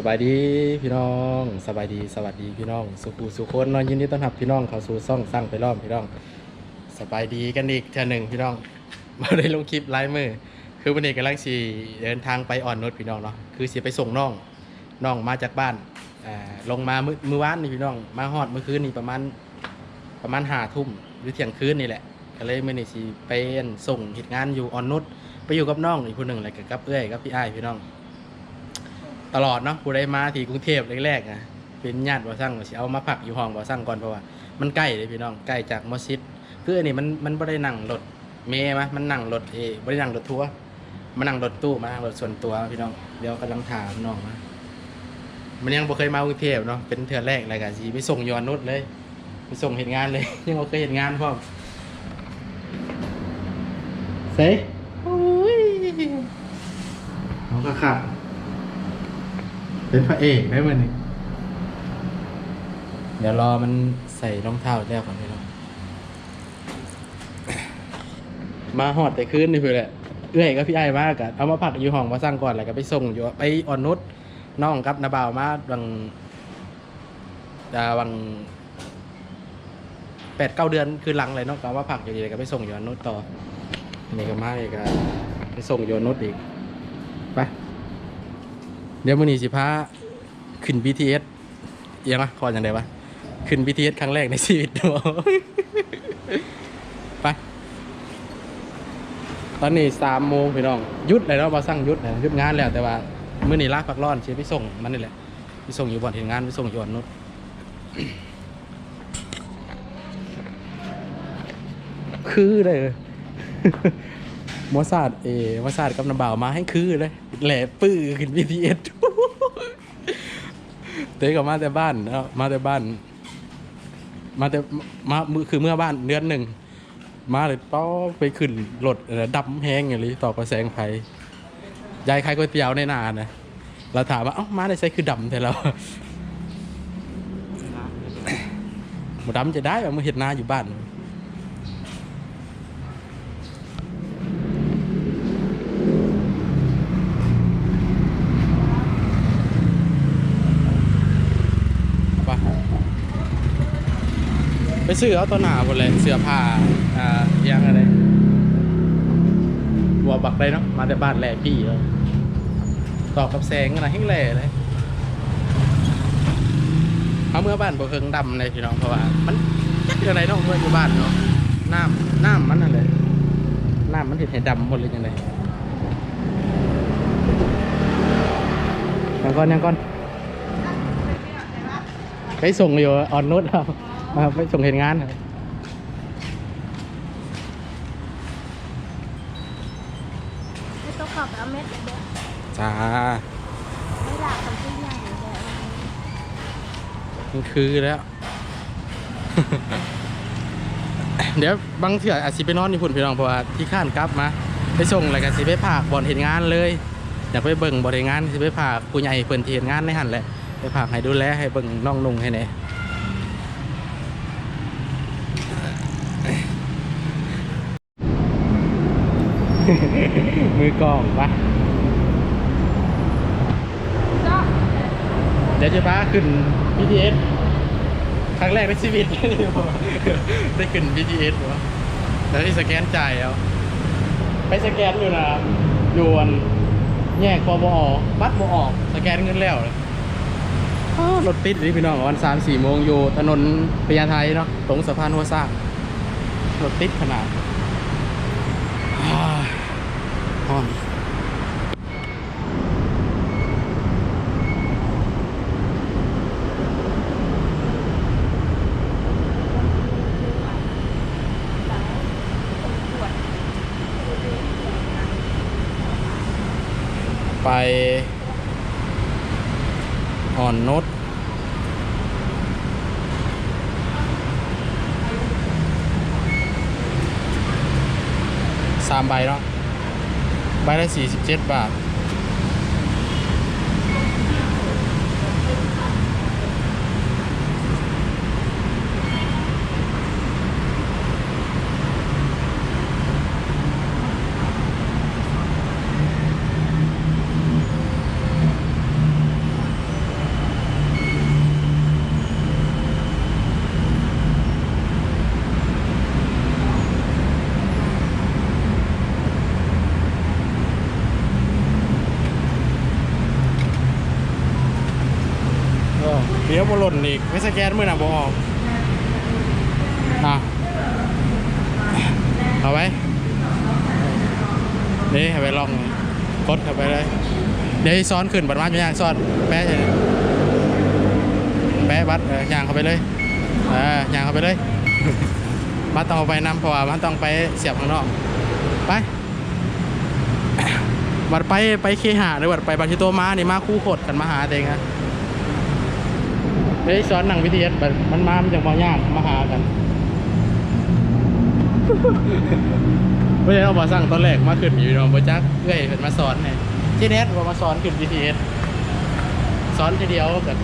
สบายดีพี่น้องสบายดีสวัสดีพี่น้อง สุขูสุคนนอนยินดีต้อนรับพี่น้องเข้าสู่ซ่องสร้างไปรอบพี่น้องสบายดีกันอีกเท่าหนึ่งพี่น้อง มาได้ลงคลิปไลฟ์มือคือวันนี้กำลังสีเดินทางไปอ่อนนุชพี่น้องเนาะคือสีไปส่งน้องน้องมาจากบ้านอ่าลงมามือมือวานนี่พี่น้อง มาฮอดเมื่อคืนนี่ประมาณประมาณห้าทุ่มหรือเที่ยงคืนนี่แหละก็เลยมื่อนี้สีไปส่งเหตุงานอยู่อ่อนนุชไปอยู่กับน้องอีกคนหนึ่งอะไรกับเอ้ยกับพี่ไอ้พี่น้อง ตลอดเนาะผู้ใดมาที่กรุงเทพแรกๆนะเป็นญาติบ่สั่งว่าสิเอามาพักอยู่ห้องบ่สั่งก่อนเพราะว่ามันใกล้เลยพี่น้องใกล้จากมอสิดคืออันนี้มันมันบ่ได้นั่งรถเมย์มามันนั่งรถเอบ่ได้นั่งรถทัวร์มันนั่งรถตู้มานั่งรถส่วนตัวพี่น้องเดี๋ยวกำลังถามน้องมามันยังบ่เคยมากรุงเทพเนาะเป็นเทื่อแรกเลยกันสิไปส่งยอนนุชเลยไปส่งเห็นงานเลยยังบ่เคยเห็นงานพร้อมเซ่โอ้ยเอาก็ขับ เป็นพระเอกได้มันนี่เดี๋ยวรอมันใส่รองเท้าแล้วก่อนพี่น้องมาหอดแต่คืนนี่เพื่อแหละเอื้อยก็พี่ไอ้มากอะเอามาพักอยู่ห้องมาสร้างก่อนแล้วก็ไปส่งอยู่ไปอ่อนนุชน้องกับนาบ่าวมาวังดาวังแปดเก้าเดือนคือหลังเลยเนาะก็เอามาพักอยู่ดีๆก็ไปส่งอยู่อ่อนนุชต่อนี่ก็มาอีกก็ไปส่งอยู่อ่อนนุชอีก เดี๋ยวมื้อนี้สิพาขึ้น BTS เอียงวะคออย่างไรวะขึ้น BTS ครั้งแรกในชีวิตดูไป ตอนนี้สามโมงพี่น้องหยุดเลยเนาะมาสั่งหยุดเลยหยุดงานแล้วแต่ว่ามื้อนี้ลาพักร้อนเชียไปส่งมันนี่แหละไปส่งอยู่บ่อนเห็นงานไปส่งอยู่อ่อนนุชคือเลย มอสาดเอมอสาดกับน้ำบ่าวมาให้คือเลยแหล่ปื้อขึ้น BTS เตะกับมาแต่บ้านเนาะมาแต่บ้าน มาแต่มาคือเมื่อบ้านเดือนหนึ่งมาเลยป้อไปขึ้นรถเอ่อดำแห้งอย่างนี้ต่อกระแสงไฟยายขายก๋วยเตี๋ยวในนานะเราถามว่าเอ้ามาได้ใช้คือดำแต่เราหมูดำจะได้แบบมือเห็ดนาอยู่บ้าน ไปซื้อเอาตัวหนาหมดเลยเสื้อผ้าอ่าเอียงอะไรบัวบักได้เนาะมาแต่บ้านแหล่พี่เลยต่อกับแสงนะให้งแหล่เลยเอาเมื่อบ้านบ่เฮิงดำเลยพี่น้องเพราะว่ามันจักอะไรเนาะเมื่ออยู่บ้านเนาะน้ำน้ำมันนั่นเลยน้ำมันเห็นให้ดำหมดเลยยังไงยังก่อนยังก่อนไปส่งอยู่ออนนุช ครับมาไปส่งเห็นงานครับไม่ต้องขับเอาเม็ดเลยเด้อจ้าไม่หลับคนที่ใหญ่เลยเด้อมันคือแล้ว เดี๋ยวบางเถื่ออาจสิไปนอนอยู่พุ่นพี่น้องเพราะว่าที่ข้านกลับมา ไปส่งแล้วก็สิไปผากบอลเห็นงานเลยอยากไปเบิ่งบอลเห็นงานสิไปผากผู้ใหญ่เพิ่นที่เห็นงานในหันแหละไปผากให้ดูแลให้เบิ่งน้องนุ่งให้แหน่ มือกล้องปะเดี๋ยวจะพาขึ้น BTS ครั้งแรกในชีวิต ได้ขึ้น BTS วะแล้วที่สแกนจ่ายเอาไปสแกนอยู่นะอยู่อันแยกพอบอบัตรบออก สแกนเงินแล้วเลยอ้าวรถติดนี่พี่น้องวันสามสี่โมงอยู่ถนนพญาไทเนาะตรงสะพานหัวซ่ากรถติดขนาด อ้าวฮ้อนไปอ่อนนุชสามใบเนาะ ใได้47 บาท เดี๋ยวบหล่นอีกไม่สแกนมือหนักบออกอะเอาไว้นี่เอาไปลองกดเข้าไปเลยเดี๋ยวซ้อนขึ้นบัตรมาจะยางซ้อนแปะเลยแปะบัตรเออย่างเข้าไปเลยเออย่างเข้าไปเลยบัตรต้องเอาไปนำเพราะว่ามันต้องไปเสียบข้างนอกไปบัดไปไปเคหาหรือบัดไปบางทีตัวม้านี่มาคู่โคดกันมาหาเองฮะ เฮ้ยสอนหนังวิทยาบัดมันมามันจากบางอย่างมาหากันไม่ใช่เอามาสั่งตอนแรกมาขึ้นอยู่เนอนบ่จักเอ้ยเห็นมาสอนไงเจเนสเรามาสอนขึ้น BTS สอนทีเดียวกับ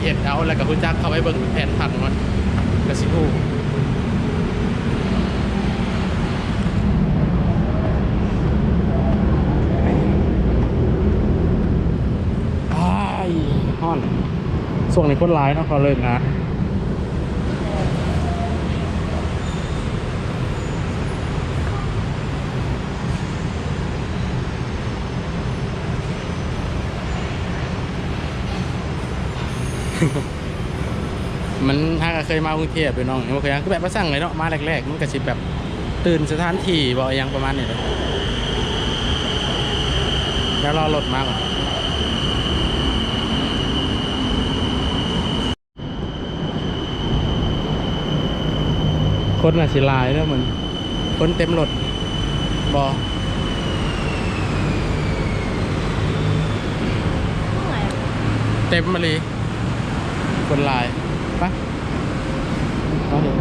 เห็ดเอาแล้วกับคุณจักเข้าไปเบิ่งแผนพันมันกระสิบู้อ้ายฮ้อน ส่วงนี้คนร้ายเนาะเขาเลิกงานมันถ้าเคยมากรุงเทพไปน้องโอเคคือแบบมาสั่งเลยเนาะมาแรกๆมันก็สิแบบตื่นสถานที่บ่อยังประมาณนี้เลยแล้วรอรถมาก่อน คนน่ะสิลายแล้วมันคนเต็มรถบอเมื่อเต็มมาเลยคนลายปะมาเดี๋ยว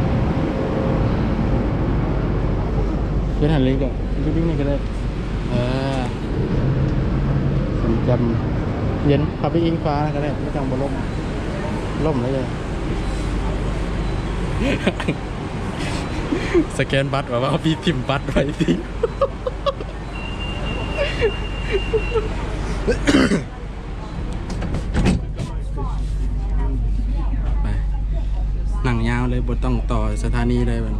เดี๋ยวหันเลยก่อนวิ่งนี่ก็ได้เออผมจำเย็นขับไปอิงฟ้าก็ได้ไม่ต้องบนล่มล่มเลยเลย สแกนบัตรแบบว่าพี่พิมพ์บัตรไว้ที่ไปหนังยาวเลยบนต้องต่อสถานีเลยมัน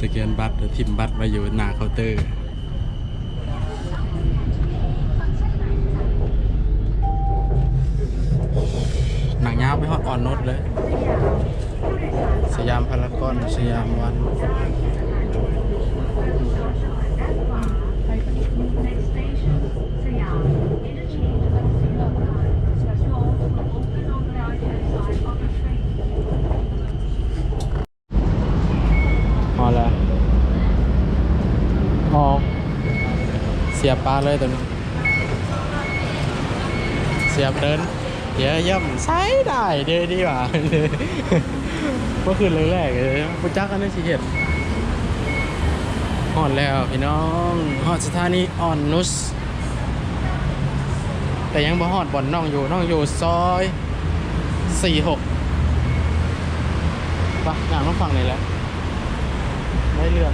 สแกนบัตรหรือทิมบัตรไว้อยู่หน้าเคาน์เตอร์ หนังยาวไปฮอดอ่อนนดเลย สยามพารากอนสยามวันพอแล้วออกเสียบปลาเลยตัวนี้ เสียบเดิน เดี๋ยวย่ำใช้ได้เด้ดีกว่าก็คือเลยแรกเลยปุจักอันนี้สิเห็ดฮอดแล้วพี่น้องฮอดสถานีอ่อนนุส แต่ยังบ่ฮอดบ่อนน้องอยู่น้องอยู่ซอยสี่หกปะงานต้องฟังเลยแหละไม่เรื่อง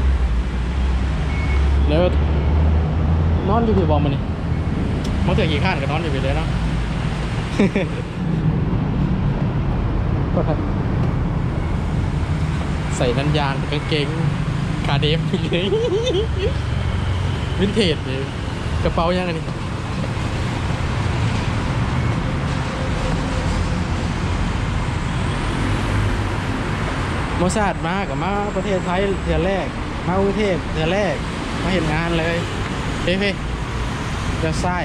แล้วนอนอยู่พี่บอมมันนี่มันเถื่อกี่ข้านก็นอนอยู่พี่เลยเนาะ ใส่นันยางกางเกงคาเดฟไปเลยวินเทจเลยกระเป๋ายังไงนี่โมซาดมากับมาประเทศไทยเทือแรก มากรุงเทพเทือแรก มาเห็นงานเลยเฮ้ยเฮ้ยเดี๋ยวซ้าย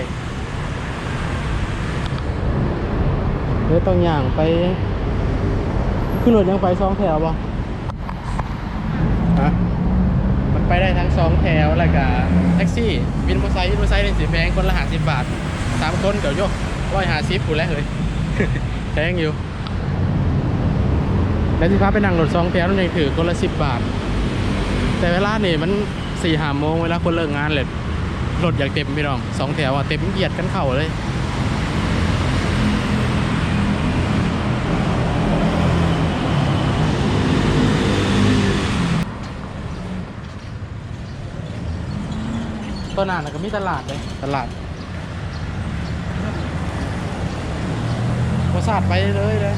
เดี๋ยวต้องย่างไป ขึ้นรถยังไปสองแถวบ่ฮะมันไปได้ทั้งสองแถวแล้วก็แท็กซี่วินมอเตอร์ไซค์วินมอเตอร์ไซค์นี่สิแพงคนละห้าสิบบาทสามคนเดี๋ยวโยกร้อยห้าสิบกูแล้วเลยแพงอยู่แล้วที่พาไปนั่งรถสองแถวนั่นเองถือคนละสิบบาท แต่เวลานี่มันสี่ห้าโมงเวลาคนเลิกงานเลยรถอยากเต็มพี่น้องสองแถวอะเต็มเหยียดกันเข่าเลย ต้นอ่านก็มีตลาดเลย ตลาดโคสาดไปเลยเลย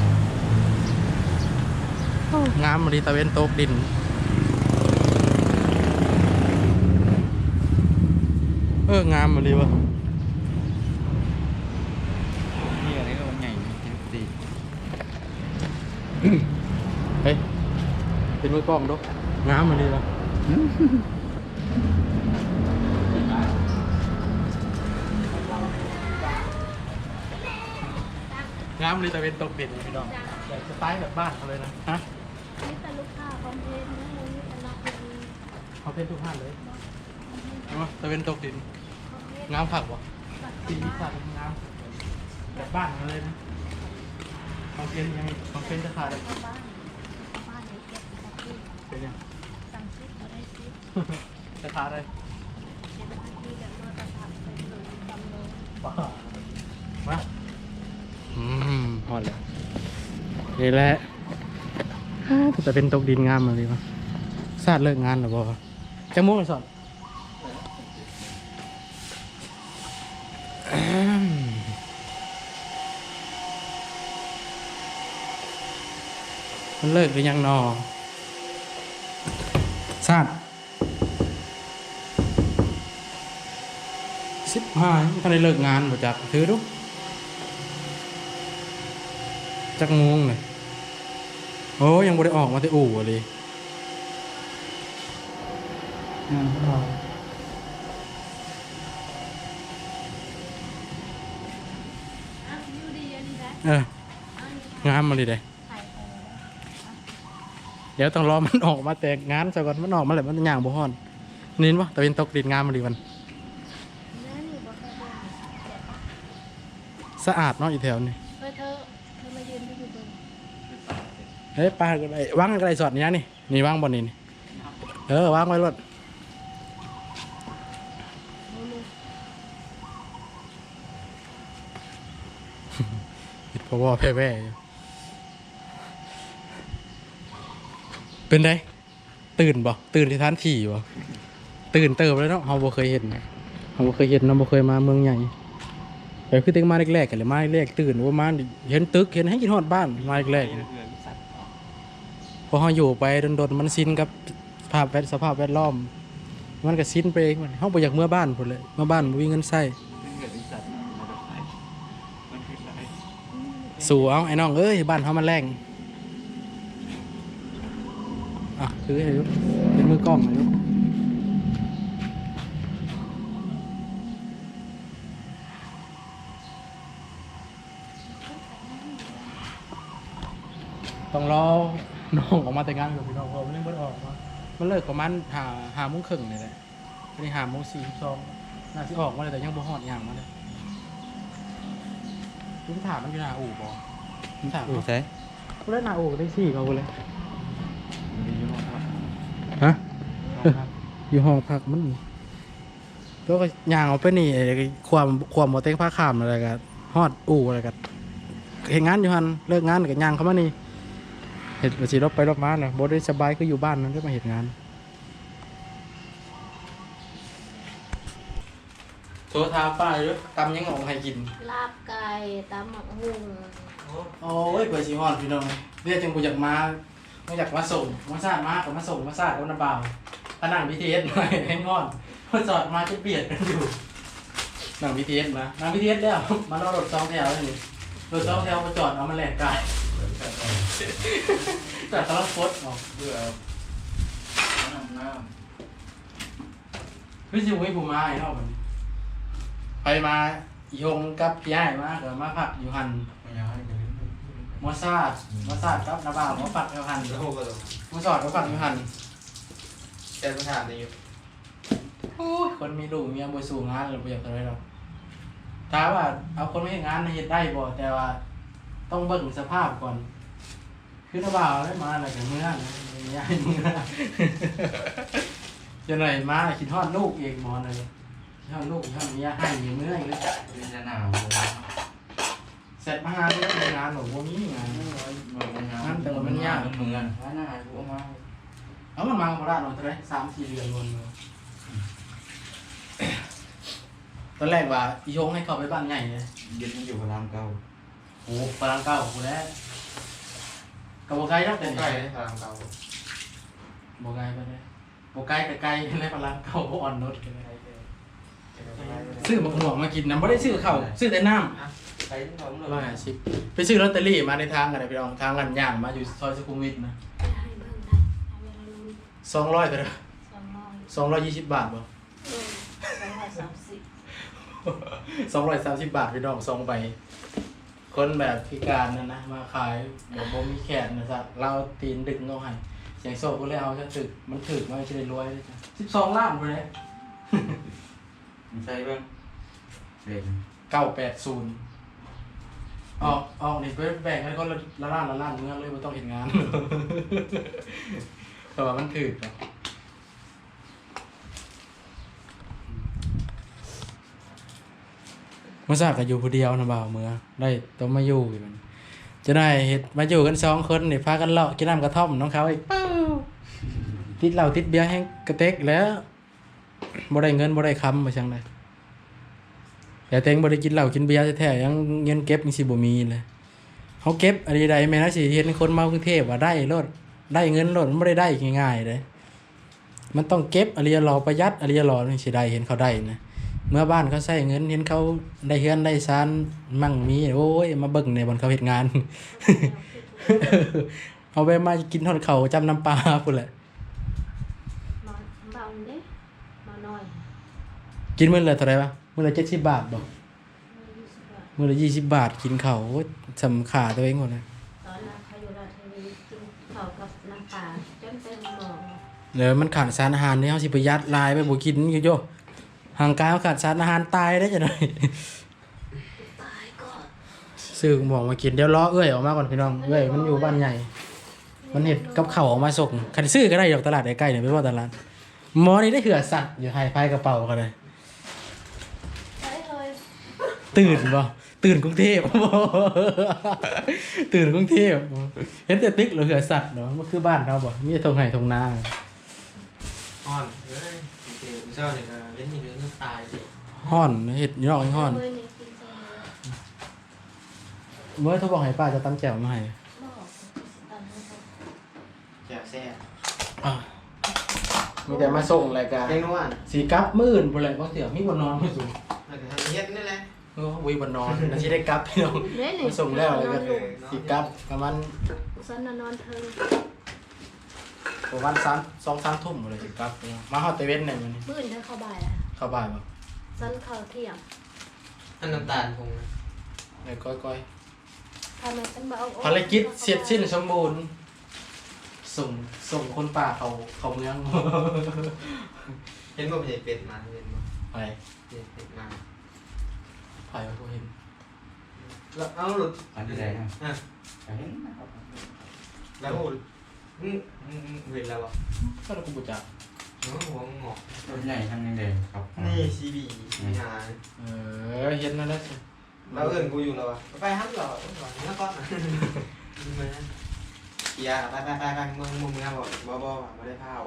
งามรีตะเวนโตกดินเอองามมาดีวะนี่อ่ดีเฮ้ยเป็นมือกล้องด้วยงามมาดีวะ งามเลยแต่เป็นตกเด่นพี่น้องแบบสไตล์แบบบ้านเขาเลยนะฮะนี่แต่ลูกค้าคอมเพลนนะเลยนี่แต่เราเป็นเขาเป็นทุกท่านเลยเอามาแต่เป็นตกดินคอมเพลนงามผักวะแบบสีสันงามแบบบ้านเขาเลยนะของเป็นยังของเป็นจะขายเลยบ้านบ้านนี้เก็บแบบที่เป็นยังสั่งซิปมาได้ซิปจะขายเลยเก็บมาที่แบบตัวตะขับไปเลยจำเลยบ้ามาอืมหอ ดเลยนี่แหละฮ่าแต่เป็นตกดินงามมาเลยวะซาดเลิกงานหรือเปล่าจะม่วงสอนอืมมันเลิกหรือยังนอซาดสิบห้าไม่ทันได้เลิกงานบ่จักถือดู จักงงเลยโอ้ยังบ่ได้ออกมาแต่อู่อะเลยงานเขาอะยูดีอันนี้ได้เอออันนี้งามมาเลยเด้ถ่ายไปแล้วเดี๋ยวต้องรอมันออกมาแต่งานซะก่อนมันออกมาแล้วมันย่างบ่ฮ้อนนี่วะแต่เป็นตกดินงามมาดีมันนั่นนี่บอกแค่เดินเจ็บปะสะอาดเนาะอีแถวนี่ เฮ้ยเธอเธอมายืนที่อยู่บน เฮ้ยปลาก็ได้วางอะไรสอดนี่นะนี่นี่ว่างบนนี่นี่เออว่างไว้รถมือมือผิดเพราะว่าแพ้ๆอยู่เป็นไงตื่นบ่ตื่นที่ท่านที่บ่ตื่นเติบเลยเนาะเฮาบ่เคยเห็นเฮาบ่เคยเห็นเนาบ่เคยมาเมืองใหญ่แต่คือตึงมาแรกๆกันเลยมาแรกๆตื่นว่ามาเห็นตึกเห็นให้กินฮอดบ้านมาแรกๆ พอเฮาอยู่ไปโดนๆมันชินกับสภาพแวดสภาพแวดล้อม มันก็ชินไปเองมันเฮาบ่อยากเมื่อบ้านพุ่นเลยเมื่อบ้านบ่มีเงินใช้สู่เอาไอ้น้องเอ้ยบ้านเฮามันแรงอะถือให้ดูเป็นมือกล้องให้ดูต้องรอ น้องออกมาแต่งงานกับพี่น้องเพราะมันยังไม่ได้ออกมามันเลิกประมาณหาหาโมงครึ่งนี่แหละวันนี้หาโมงสี่สิบสองน่าจะออกมาเลยแต่ยังบ่ฮอดอย่างมาเลยคุณถามมันอยู่หน้าอู่บ่คุณถามอู้เขาใช่กูเล่นหน้าอู่ได้สี่เขากูเลยฮะอยู่ห้องพักมันแล้วก็ย่างเอาไปนี่ไอ้ความความบ่เต็งผ้าขามอะไรกันฮอดอู่อะไรกันเห็นงานอยู่หันเลิกงานก็ย่างเข้ามานี่ เห็ดสิรถไปรถมาเนาะบ่ได้สบายก็อยู่บ้านนั่นได้มาเห็นงานโทรทาป้าอยู่ตำยังออกให้กิน ลาบไก่ตำหมักหุ่งโอ้ยเปิดสีฮอดพี่น้องเรียกจังกูอยากมาไม่อยากมาส่งมาซาดมากับมาส่งมาซาดกับน้ำเบาผนังพีทีเอสหน่อยให้งอนพอจอดมาจะเบียดกันอยู่หนังพีทีเอสมาหนังพีทีเอสแล้วมารอรถสองแถวนี่รถสองแถวมาจอดเอามาแหลกกาย จอดตลอดโคตรออกเพื่อน้ำน้พี่จิ๋วให้ผมมาไอ้นอกมันไปมาอีหงกับพี่ไอ้มาเดี๋ยวมาพักอยู่หันำไม่อยากให้กันมอซาดมอซาดกับน้ำเบามาพักอยู่หันแล้วก็ต้องมาสอดมาพักอยู่หันแก้ปัญหาในโอ้ยคนมีลูกเมียบ่สู่งานหรือบ่อยากอะไรหรอกถามว่าเอาคนไม่เฮ็ดงานเฮ็ดได้บ่แต่ว่าต้องเบิ่งสภาพก่อน คือถ้าบ่าวได้มาแล้วก็เมื่อนะย้ายเมื่อจะไหนมาคิดฮอดลูกเองหมอเลยคิดฮอดลูกคิดฮอดเมียให้อยู่เมื่อยเลยเป็นจะหนาวเลยเสร็จมาหาเรื่องงานหนูบ่มีงานมันมันยากนั่นแต่ว่ามันยากมันเหมือนหาหน้ากูมาเอามันมาโคราชหน่อยเท่าไหร่สามสี่เดือนวนมาตอนแรกว่าอีโยงให้เขาไปบ้านใหญ่เลยเย็นมันอยู่พลามเก่าโอ้พลังเก้ากูแล้ว กับโบไกลแล้วแต่ใกล้นี่พลามเก่าโบไกลไปเลยโบไกลกับไกลเลยพลังเก้าโบอ่อนนุชกันเลยซื้อมาขนมมากินนะไม่ได้ซื้อข้าวซื้อแต่น้ไปที่เขาำเลร้อยห้าสิบไปซื้อลอตเตอรี่มาในทางกันเลยพี่น้องทางกันย่างมาอยู่ซอยสุขุมวิทนะให้เบิ่งได้ให้เวลาสองร้อยก็ได้สองร้อยสองร้อยยี่สิบบาทบ่เออสองร้อยสามสิบสองร้อยสามสิบบาทพี่น้องสองใบ คนแบบพิการนะนะมาขายแบบบ่มีแขนนะสักเราตีนดึงเอาให้เสียงโซ่ก็เลยเอาจะถึกมันถึกมันจะได้รวยเลยจ้ะสิบสองล้านไปเลยมีใส่เบ้างเด็กเก้าแปดศูนย์ออกออกนี่ไปแบ่งให้คนละละล้านละล้านเมื่อเลยไม่ต้องเห็นงานแต่ว่ามันถึกเนาะ มื่อสากก็อยู่ผู้เดียวนะบ่าวเมื่อได้ต้องมาอยู่อีกมันจะได้เห็ดมาอยู่กันสองคนนี่พากันเลาะกินน้ำกระท่อมน้องเขาอีกติดเหล้าติดเบียร์แห้งกระเต็กแล้วบ่ได้เงินบ่ได้คำมาช่างไดแต่เต็งบ่ได้กินเหล้ากินเบียร์แท้ๆยังเงินเก็บยังสิบ่มีเลยเขาเก็บอะไรใดแม่นะสิเห็นคนเมากรุงเทพว่าได้รถได้เงินรถมันบ่ได้ได้ง่ายๆเลยมันต้องเก็บอะไรรอประหยัดอะไรรอนี่สิได้เห็นเขาได้นะ เมื่อบ้านเขาใช้เงินเห็นเขาได้เฮือนได้ซานมั่งมีโอ้ยมาเบิ่งในบนเขาเฮ็ดงาน เอาไปมากินทอดเขาวจำน้ำปลาพุ่นแหละนอนเบาเด้นอนน้อยกินมื้อละเท่าไหร่วะมื้อละ70บาทบ่ยี่สิบบาทมื้อละ20บาทกินข้าวโอ้ยสำขาตัวเองหมดเลยตอนนั้นเขาอยู่ราชบุรีกินข้าวกับน้ำปลาจนเต็มหม้อแล้วมันขาดสารอาหารนี่เฮาสิประหยัดหลายไปบ่กินอยู่โย ห่างกายเฮาขาดสารอาหารตายได้จังได๋ตายก่อนซื้อหมองมากินเดี๋ยวรอเอื้อยออกมาก่อนพี่น้องเอื้อยมันอยู่บ้านใหญ่ มันเห็ดกับเข้าออกมาส่งคันซื้อก็ได้ดอกตลาดใกล้ๆเนี่ยไม่ว่าตลาดหมอนี่ได้เหือสัตว์อยู่ไฮไฟกระเป๋าก็เลยใช่เลยตื่นบ่ตื่นกรุงเทพตื่นกรุงเทพเห็นแต่ติ๊กหรือเหือสัตว์เนาะมันคือบ้านเราบ่มีแต่ทงไห่ทงนาอ่อนเอ้ยเจ้าเนี่ยเล่นมีเรื่อง ตายสิห้อนเห็ดยอกห้อนเมื่อนี้กินเจเลยเมื่อเขาบอกให้ป้าจะตั้งแจ่วมาให้บอกตอนนี้เขาแซ่บแซ่บอะมีแต่มาส่งรายการแกงนวลสีกับมื่นบ่แหละบ่เสียมีบ่นอนบ่สูงแล้วก็ทำเฮ็ดนี่แหละเออวิบ่นอนแล้วสิได้กลับพี่น้องเด้นี่มาส่งแล้วเลยก็นอนอยู่สิกลับประมาณสันน่ะนอนเทิงประมาณสามสองสามทุ่มเลยสิครับมาฮอดเตเว่นเนี่ยมันนี่มื้อนี้เข้าบ่ายอะ เข้าบ่ายบ่สันเข้าเที่ยงอันน้ำตาลคงนะเดี๋ยวก้อยทำไมฉันบอกๆภารกิจเสร็จสิ้นสมบูรณ์ ส่งส่งคนป่าเขาเขาเมืองเห็นบ่เป็นเป็ดมาเห็นบ่ไปเห็นเป็ดมาไปว่าบ่เห็นแล้วเอาหลุดอันที่ไหนนะอะเห็นนะครับแล้วโอ้อืมอืมอืมเห็นแล้วอะก็กูบ่จัก น้องหัวงอกต้นใหญ่ทั้งแดงๆครับนี่ซีบีมีหาเออเห็นแล้วนะแล้วเอิ้นกูอยู่แล้วอะไปฮัทเหรอแล้วก็ดูมาเกียร์ไปไปไปไปมึงมึงมึงบอกบ่บ่บ่ได้พาว